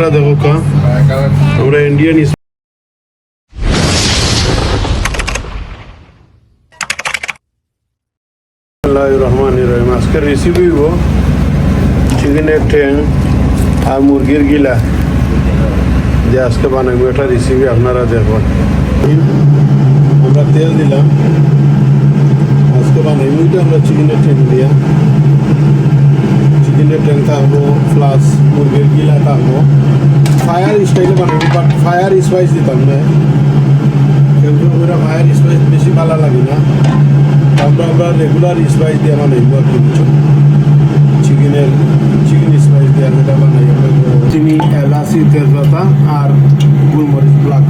কালারটা দেখো কা আমরা ইন্ডিয়ান রহমান রহিম আজকের রেসিপি হইব চিকেনের ঠ্যাং আর মুরগির গিলা যে আজকে বানাইব একটা রেসিপি আপনারা দেখুন আমরা তেল দিলাম আজকে বানাইব এটা আমরা চিকেনের ঠ্যাং দিয়া ঠ্যাং থাকব প্লাস মুরগির গিলা থাকব। ফায়ার স্টাইলে বানাবো বাট ফায়ার স্পাইস দিতাম না। কেউ কেউ করে ফায়ার স্পাইস বেশি ভালো লাগে না। আমরা আমরা রেগুলার স্পাইস দিয়ে বানাইব আর কিছু চিকেনের চিকেন স্পাইস দিয়ে যেটা বানাই চিনি এলাচি, তেজপাতা আর গোলমরিচ black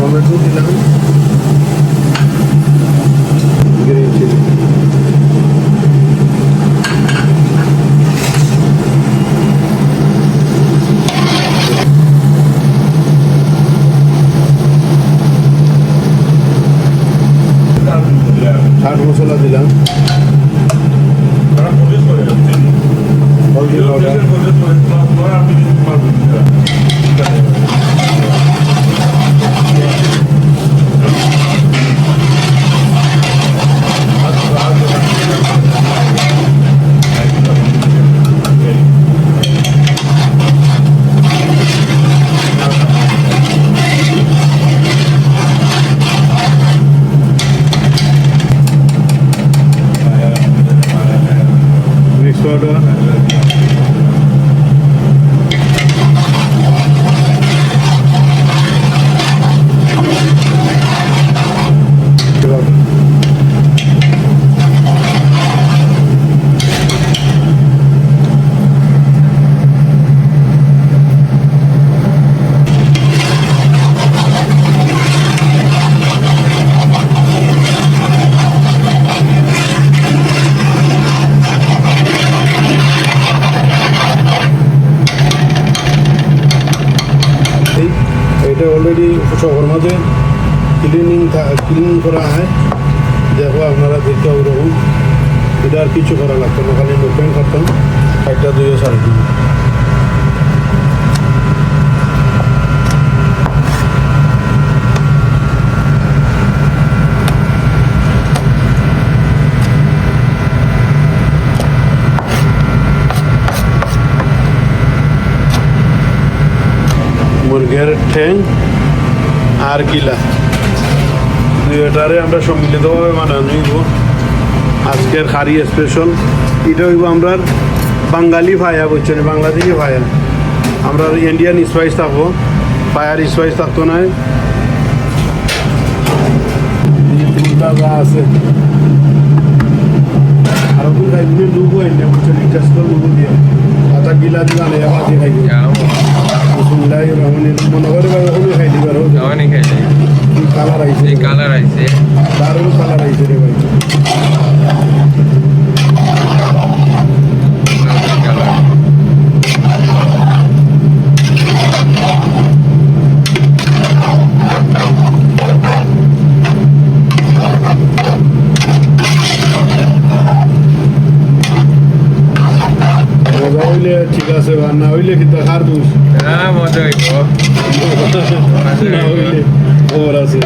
Robert Hood, ilan? Cleaning cleaning করা হয় দেখো আপনারা দেখতে ওরকম এটা আর কিছু করা লাগতো না খালি নোপেন করতাম একটা দুইয়ে সাড়ে দিন মুরগের ঠ্যাং আর গিলা দুইটারে আমরা সম্মিলিতভাবে বানানো হইব। আজকের খারি স্পেশাল এটা হইব আমরা বাঙালি ভায়া বলছেন, বাংলাদেশি ভায়া আমরা ইন্ডিয়ান স্পাইস থাকব। ফায়ার স্পাইস থাকতো না। আছে। কালার আইছে দারুণ কালার আইছে রে ভাই কালার মজা হইলে ঠিক আছে বা না হইলে কিন্তু খার দুষ হ্যাঁ মজা হইব না হইলে খবর আছে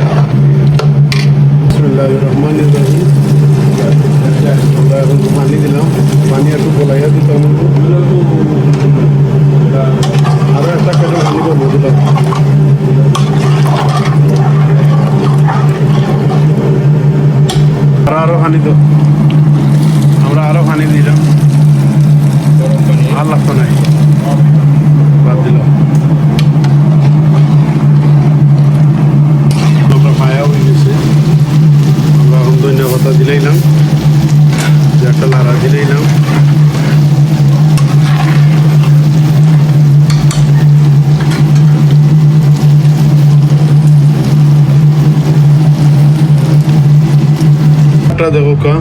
Bismillahirrahmanirrahim. Ya, untuk mandi dalam mandi itu bolaya di tanah ada tak kerja mandi kalau itu. Para itu. পাতা দিলাইলাম একটা লাড়া একটা দেখো কা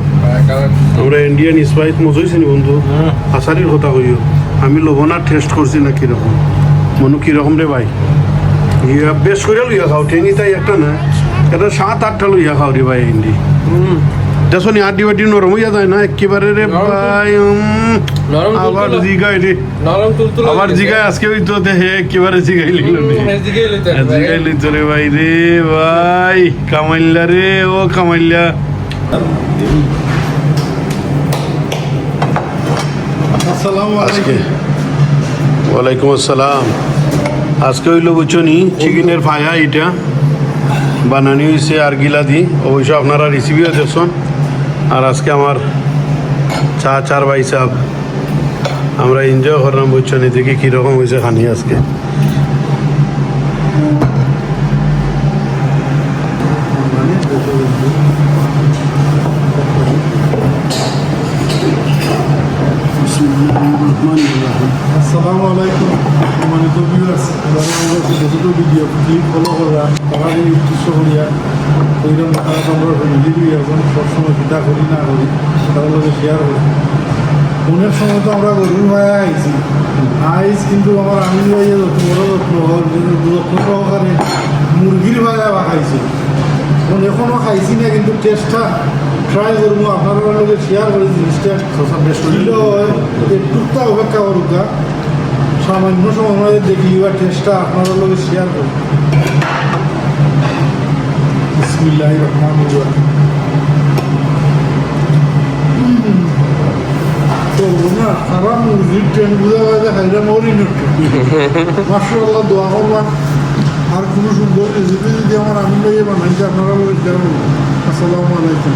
আমরা ইন্ডিয়ান স্পাইস মজইছি বন্ধু। হ্যাঁ। আসারির কথা কইও। আমি লবণা টেস্ট করছি না কীরকম? মনু কীরকম রে ভাই? ইয়া বেশ করে লইয়া খাও। টেনি তাই একটা না? এটা সাত আটটা লইয়া খাও রে ভাই ইন্ডি দেখো নি আড্ডি বাড্ডি নরম হইয়া যায় না একেবারে রে ভাই আবার জিগাই রে আবার জিগাই আজকে ওই তো দেখে একেবারে জিগাই লিখল জিগাই লিত রে ভাই রে ভাই কামাইল্লা রে ও কামাইল্লা। আসসালামু আজকে। আলাইকুম। ওয়ালাইকুম আসসালাম। আজকে হইল বুঝছনি চিকেনের ফায়া এটা বানানি হয়েছে আর গিলা দি। অবশ্য আপনারা রেসিপিও দেখছেন। আর আজকে আমার চা চার ভাই সাহ আমরা এনজয় করলাম বুঝছেন, এদিকে কীরকম হয়েছে খানি আজকে। মানে তো ভিউয়ার্স যারা আমার কাছে যত ভিডিও ক্লিপ ফলো করা তারা এই উদ্দেশ্য করিয়া ওইরকম তারা আমরা ফ্যামিলি এখন সবসময় চিন্তা করি না করি তাদের লগে শেয়ার করি মনের সময় তো আমরা গরুর ভাইয়া আইছি। আইস কিন্তু আমার আমি ভাইয়া যত্ন বড় যত্ন হল যত্ন সহকারে মুরগির ভাইয়া খাইছি। এখন এখনও খাইছি না কিন্তু টেস্টটা ট্রাই করব। আপনারা লগে শেয়ার করে জিনিসটা একটুটা অপেক্ষা করুকা সামান্য সময় আমাদের দেখি এবার টেস্টটা আপনাদের লগে শেয়ার করুন। না সারা মুরগির ট্রেন বুঝে করবান আর কোনো সুন্দর যদি আমার আমি লইয়ে বানাইছে, আপনারা করুন। আসসালামু আলাইকুম।